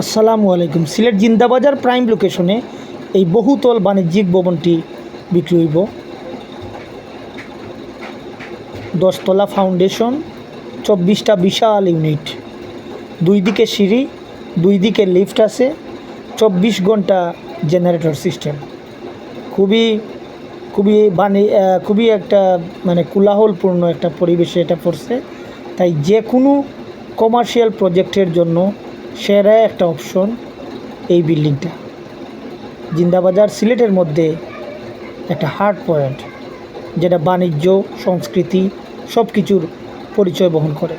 আসসালামু আলাইকুম। সিলেট জিন্দাবাজার প্রাইম লোকেশনে এই বহুতল বাণিজ্যিক ভবনটি বিক্রি হইব। দশতলা ফাউন্ডেশন, চব্বিশটা বিশাল ইউনিট। দুই দিকে সিঁড়ি, দুই দিকে লিফট আছে, চব্বিশ ঘণ্টা জেনারেটর সিস্টেম। খুবই খুবই বাণী খুবই একটা মানে কোলাহলপূর্ণ একটা পরিবেশে এটা পড়ছে। তাই যে কোনো কমার্শিয়াল প্রজেক্টের জন্য সেরা একটা অপশন এই বিল্ডিংটা। জিন্দাবাজার সিলেটের মধ্যে একটা হার্ড পয়েন্ট যেটা বাণিজ্য, সংস্কৃতি সব কিছুর পরিচয় বহন করে।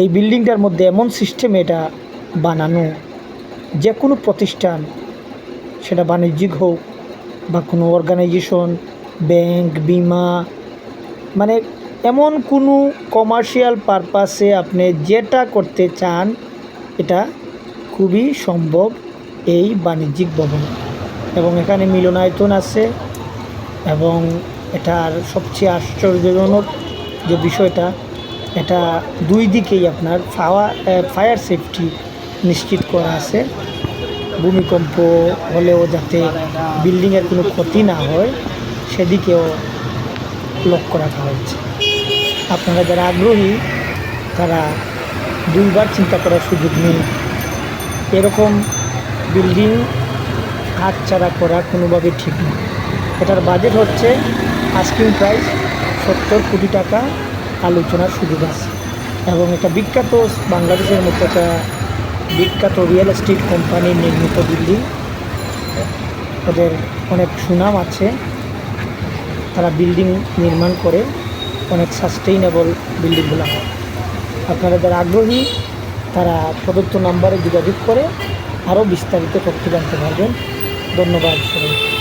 এই বিল্ডিংটার মধ্যে এমন সিস্টেম এটা বানানো, যে কোনো প্রতিষ্ঠান, সেটা বাণিজ্যিক হোক বা কোনো অর্গানাইজেশন ব্যাংক বিমা মানে এমন কোনো কমার্শিয়াল পারপাসে আপনি যেটা করতে চান এটা খুবই সম্ভব এই বাণিজ্যিক ভবন। এবং এখানে মিলনায়তন আছে এবং এটার সবচেয়ে আশ্চর্যজনক যে বিষয়টা, এটা দুই দিকেই আপনার ফাওয়া ফায়ার সেফটি নিশ্চিত করা আছে। ভূমিকম্প হলেও যাতে বিল্ডিংয়ের কোনো ক্ষতি না হয়, সেদিকেও লক্ষ্য রাখা হয়েছে। আপনারা যারা আগ্রহী, তারা দুইবার চিন্তা করার সুযোগ নেই। এরকম বিল্ডিং হাতছাড়া করা কোনোভাবে ঠিক না। এটার বাজেট হচ্ছে আস্কিং প্রাইস সত্তর কোটি টাকা আলোচনার সুযোগ আছে। এবং এটা বিখ্যাত বাংলাদেশের মতো একটা বিখ্যাত রিয়েল এস্টেট কোম্পানির নির্মিত বিল্ডিং ওদের অনেক সুনাম আছে। তারা বিল্ডিং নির্মাণ করে অনেক সাস্টেইনেবল বিল্ডিংগুলো হয়। আপনারা যারা আগ্রহী, তারা প্রদত্ত নাম্বারে যোগাযোগ করে আরও বিস্তারিত তথ্য জানতে পারবেন। ধন্যবাদ সবাই